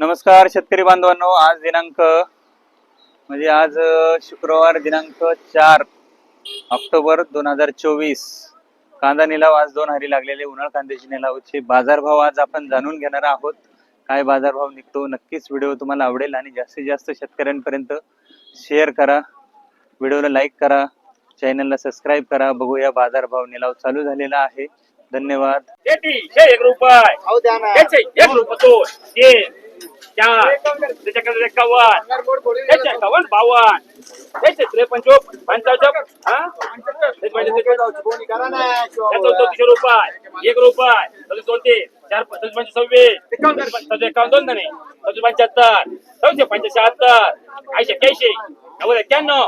नमस्कार शेतकरी बांधवांनो आज दिनांक म्हणजे आज शुक्रवार दिनांक चार ऑक्टोबर दोन हजार चोवीस. कांदा निलाव आज दोन हरी लागलेले उन्हाळ कांद्याची निलावाचे. बाजारभाव आज आपण जाणून घेणार आहोत. काय बाजारभाव निघतो नक्कीच व्हिडिओ तुम्हाला आवडेल आणि जास्तीत जास्त शेतकऱ्यांपर्यंत शेअर करा. व्हिडिओला लाईक करा चॅनलला सबस्क्राईब करा. बघूया बाजारभाव निलाव चालू झालेला आहे. धन्यवाद. हे एक रुपये. चार त्याच्याकडे एकावन्न त्याचे एकावन्न बावन्न. त्याचे त्रेपन्न चोप पंचावन्न हा? त्याचं चौतीसशे रुपये. एक रुपये. चौतीस दोन तीन चार चौतीस पंच सव्वीस. चौतीस एकावन्न दोन धने. चौतीस पंच्याहत्तर. चौतीस पंचे शहात्तर. ऐंशी एक्क्याऐंशी. नव्वद एक्क्याण्णव.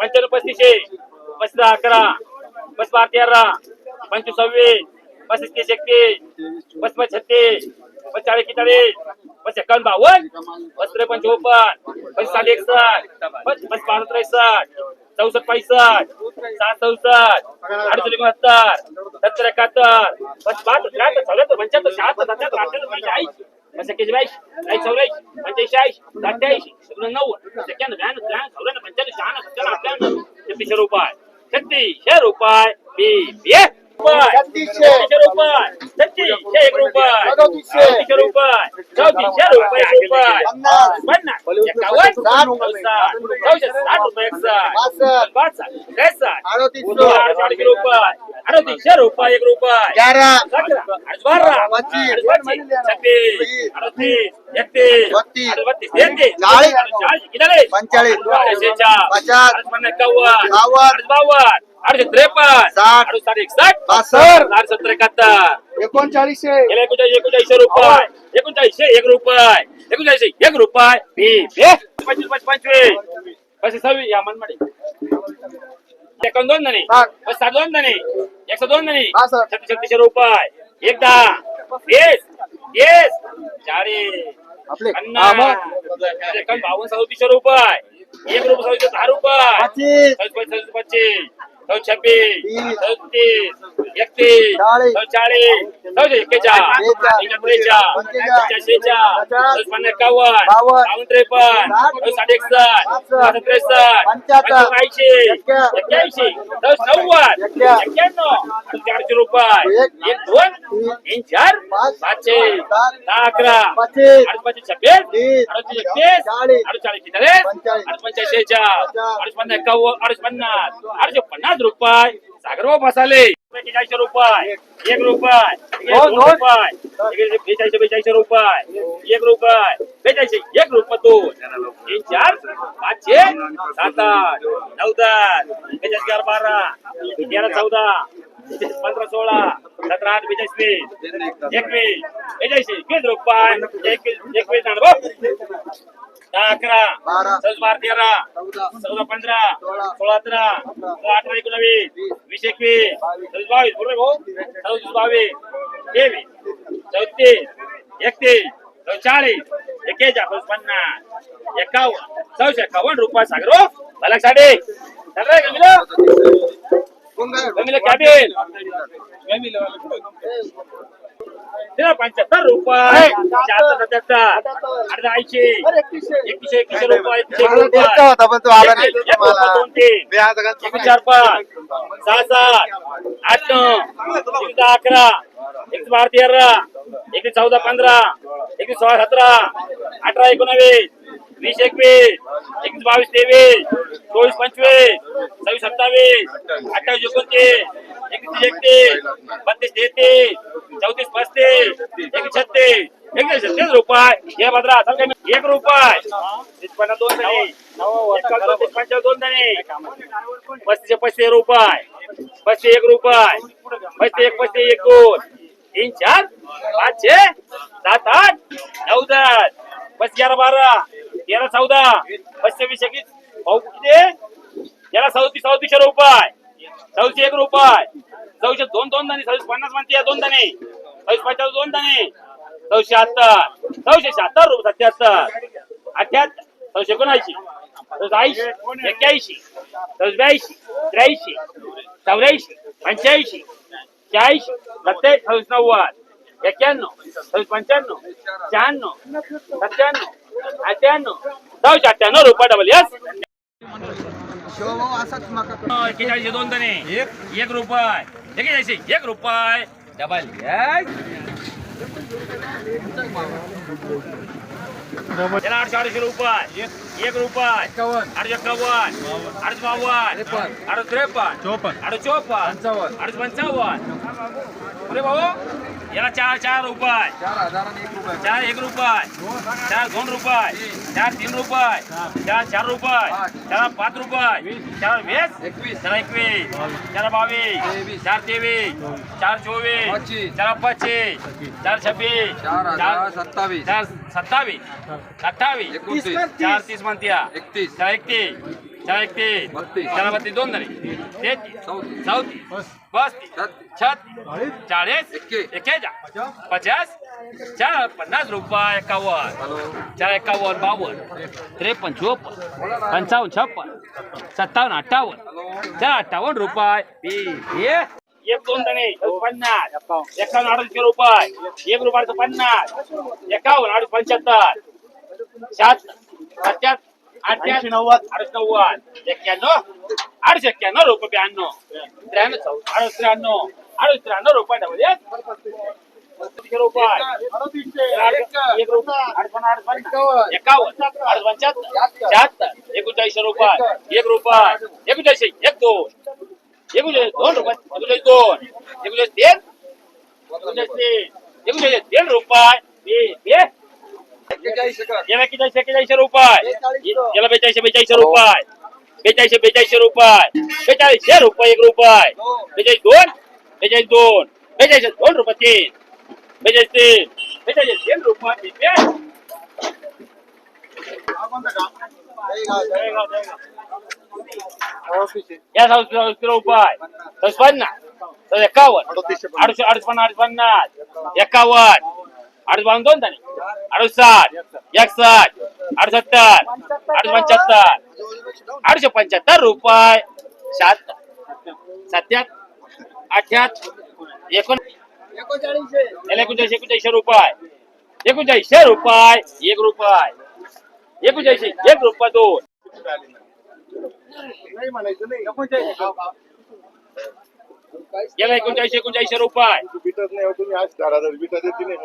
पंच्याण्णव पस्तीसशे. पस्तीस अकरा. पस्तीस तेरा पंचवीस सव्वीस. पस्तीस तीस एकतीस पस्तीस छत्तीस पस्तीस चाळीस एकेचाळीस पस्तीस एकावन्न बावन्न पस्तीस त्रेपन्न चोपन्न पस्तीस साठ एकसष्ट पस्तीस बारा त्रेसष्ट चौसष्ट पैसष्ट सात चौसष्ट अडीचशे एकोणहत्तर सत्तर एकाहत्तर पस्तीस बहात्तर त्र्याहत्तर चौऱ्याहत्तर पंच्याहत्तर शहात्तर सत्याहत्तर अठ्याहत्तर पंच्याऐंशी पंच्याऐंशी ब्याऐंशी ऐंशी चौऱ्याऐंशी पंच्याऐंशी ऐंशी अठ्ठ्याऐंशी एकोणनव्वद एक्क्याण्णव ब्याण्णव त्र्याण्णव चौऱ्याण्णव पंच्याण्णव शहाण्णव सत्त्याण्णव अठ्ठ्याण्णव छत्तीसशे रुपये. छत्तीसशे रुपये बी बी रुपये. छत्तीसशे. एक रुपये. चौतीसशे. चौतीसशे रुपये. चौतीसशे रुपये एक रुपये. पन्नास. एकावन्न साठ. चौसष्ट चौसष्ट साठ. रुपये एकसष्ट बासष्ट. बासष्ट. त्रेसष्ट. अडतीसशे. अडतीसशे रुपये. अडतीसशे रुपये एक रुपये. ग्यारह सतरा. अडीच बारा. पच्चीस. अडीच पच्चीस छत्तीस. अडतीस. एकतीस बत्तीस. अडीच बत्तीस तेहतीस. चाळीस. चाळीस. किती झाले? पंचेचाळीस. अडीच शेहेचाळ. पचास. पन्नास. एकावन्न. बावन्न. अडीच त्रेपन्न साठ. साठ एकसष्ट. बासष्ट. अडीच सत्तर एकाहत्तर. एकोणचाळीसशे. एकोणचाळीस एकोणचाळीसशे रुपये. एकोणचाळीसशे एक रुपये. एकोणचाळीसशे एक रुपये. पंचवीस पंचवीस पंचवीस. सव्वीस या मनमाडी. एकावन्न दोन. पस्तीस साठ दोन धने. एकशे दोन बासष्ट. छत्तीस छत्तीसशे रुपये. एकदा. वीस वीस चाळीस. आपले. पन्नास. बावन्न सदतीसशे रुपये. एक रुपये सव्वीस दहा रुपये. पच्चीस. पच्चीस. चौदा छब्बीस तीस. चौतीस एकतीस चाळीस. चाळीस. त्रेचाळ पंचेचाळ. शेहेचाळ पचास. चौपन्न एकावन्न बावन्न. त्रेपन्न. चौदा साठ एकसष्ट त्रेसष्ट ऐंशी एक्क्या- एक्क्याऐंशी चौदा नव्वद एक्क्या- एक्क्याण्णव चारशे रुपये. एक दोन तीन. चार पाच. पाचशे. दहा अकरा पंचवीस छब्बीस तीस. अडीच एकतीस चाळीस. अडीच चाळीस किती पंचेचाळीस. अडीच पन्नास एकावन्न अडीच पन्नास अडीचशे पन्नास रुपये सागरभाऊ मसाले बेचाळीसशे रुपये एक रुपये दोन रुपये बेचाळीसशे बेचाळीसशे रुपये एक रुपये बेचाळीसशे एक रुपये दोन तीन चार पाचशे सात आठ नऊ दहा बेचाळीस बारा तेरा चौदा पंधरा सोळा सतरा आठ बेचाळीस वीस एकवीस बेचाळीसशे वीस रुपये एकवीस एकवीस. दहा अकरा. चौदा बारा तेरा चौदा पंधरा सोळा. अठरा सोळा अठरा एकोणावीस वीस एकवीस चौवीस बावीस बरोबर भाऊ चौतीस बावीस तेवीस चौतीस एकतीस चौचाळीस एक्केचाळीस पन्नास एकावन्न चौशे एकावन्न रुपये सागर हो मला साडे सगळं गमिलं कोण पंच्याहत्तर रुपये. शहात्तर सत्याहत्तर. अर्धा ऐंशी. एकशे. एकशे रुपये. एकशे दोन तीन. चार पाच. सहा सात. आठ नऊ. दहा अकरा. एक बारा तेरा. एक चौदा पंधरा. एक सोळा सतरा. अठरा एकोणावीस. वीस एकवीस एकवीस बावीस तेवीस चोवीस पंचवीस सव्वीस सत्तावीस अठ्ठावीस एकोणतीस एकतीस एकतीस बत्तीस तेहतीस चौतीस पस्तीस एकतीस छत्तीस एकतीस छत्तीस रुपये हे एक रुपये। पन्नास दोन एकावन्न दोन रुपये एक रुपये पस्तीस एक पस्तीस एक दोन तीन चार पाचशे सात आठ नऊ दहा पस्तीस ग्यारा बारा तेरा चौदा पस्तीस एकवीस. भाऊ किती? याला चौतीस चौतीसशे रुपये. चौशे एक रुपये. चौशे दोन दोन दाणे सव्वीस पन्नास म्हणते दोन दाणे सव्वीस पचास दोन दाणे चौशे शहात्तर चौशे शहात्तर रुपये सत्याहत्तर. अठ्याहत्तर. चौशे एकोणऐंशी. चौशे ऐंशी. एक्क्याऐंशी. चौशे ब्याऐंशी. त्र्याऐंशी. चौऱ्याऐंशी. पंच्याऐंशी. शहाऐंशी सत्तावीस. सव्वीस. नव्वद. एक्क्याण्णव. सव्वीस. पंच्याण्णव. शहाण्णव. सत्त्याण्णव. अठ्ठ्याण्णव. जाऊशे अठ्ठ्याण्णव रुपये डबल यस शिवभाऊ असाच मका एकेचाळीस दोन जणे. एक? एक रुपये. एक रुपये. डबल त्याला आठशे अडीचशे रुपये. एक? रुपये. आठशे एक्कावन्न आठशे बावन्न. आठशे त्रेपन्न. चोपन्न. आठशे चोपन्न. आठशे पंचावन्न. अरे भाऊ याला चार चार रुपये. चार एक रुपये. चार दोन रुपये. चार तीन रुपये. चार चार रुपये. चार पाच रुपये. चार वीस. चार एकवीस. चार बावीस. चार तेवीस. चार चोवीस. चार पच्चीस. चार छब्बीस. चार सत्तावीस. चार सत्तावीस. अठ्ठावीस चार तीस म्हणत्या. एकतीस. चार एकतीस. चार एकतीस बत्तीस. चार बत्तीस दोन झाले तेहतीस चौतीस पस्तीस छत्तीस चाळीस एक्के. एक्केचाळ पचास चार पन्नास रुपये एकावन्न हॅलो चार एकावन्न बावन्न त्रेपन्न चोपन्न पंचावन्न छप्पन्न सत्तावन्न अठ्ठावन्न चार अठ्ठावन्न रुपये. एक दोन जणे पन्नास एकावन्न अडीचशे रुपये एक रुपयाचं पन्नास एकावन्न अडीच पंच्याहत्तर शहात्तर सत्याहत्तर अठ्ठ्याऐंशी नव्वद अडीच नव्वद एक्क्याण्णव अडीच एक्क्याण्णव रुपये ब्याण्णव त्र्याण्णव चौ- अडीच त्र्याण्णव अडीच त्र्याण्णव रुपये डबल एक. तीनशे रुपये एक रुपये अडीच पन्नास, अडीच पन्नास. एकावन्न अडीच पंच्याहत्तर शहात्तर एकोणचाळीसशे रुपये एक रुपये एकोणचाळीसशे एक दोन एकोणचाळीस दोन रुपये एकोणचाळीस दोन एकोणचाळीस तीन एकोणचाळीस तीन एकोणचाळीस तीन रुपये हे- हे. याला किती एक्केचाळीसशे रुपये याला बेचाळीसशे बेचाळीसशे रुपये बेचाळीसशे बेचाळीसशे रुपये बेचाळीसशे रुपये एक रुपये बेचाळीस दोन बेचाळीस दोन बेचाळीस दोन रुपये तीन बेचाळीस तीन बेचाळीस तीन रुपये तीन बे. या संस्कृती रुपये दस पन्नास दस एकावन्न अडीचशे अडीच पन्नास अडीच पन्नास एकावन्न अडीच बावन्न दोन झाले अडीच साठ एकसष्ट अडसत्तर अडीच पंच्याहत्तर अडीचशे पंच्याहत्तर रुपये. शहात्तर. सत्याहत्तर. अठ्याहत्तर एकोण एकोणचाळीस एकोणचाळीसशे रुपये. एकोणचाळीसशे रुपये एक रुपये. एकोणचाळीसशे एक रुपये दोन. एकोणचाळीसशे. एकोणचाळीसशे रुपये.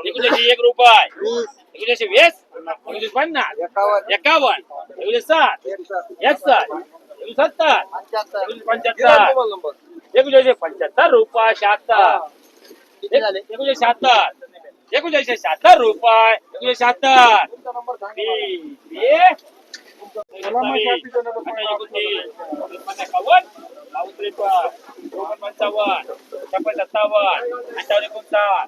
एकोणचाळीसशे एक रुपये. एकोणचाळीसशे वीस. एकोणचाळीस पन्नास एकावन्न एकावन्न एकोणीस साठ एकसष्ट एकोणीस सत्तर एकोणीस पंच्याहत्तर एकोणचाळीसशे पंच्याहत्तर रुपये शहात्तर एकोणचाळीस शहात्तर एकोणचाळीसशे शहात्तर रुपये एकोणचाळीस शहात्तर वीस, वीस. पंचावन्न छप्पन सत्तावन्न अठ्ठावन्न एकोणसाठ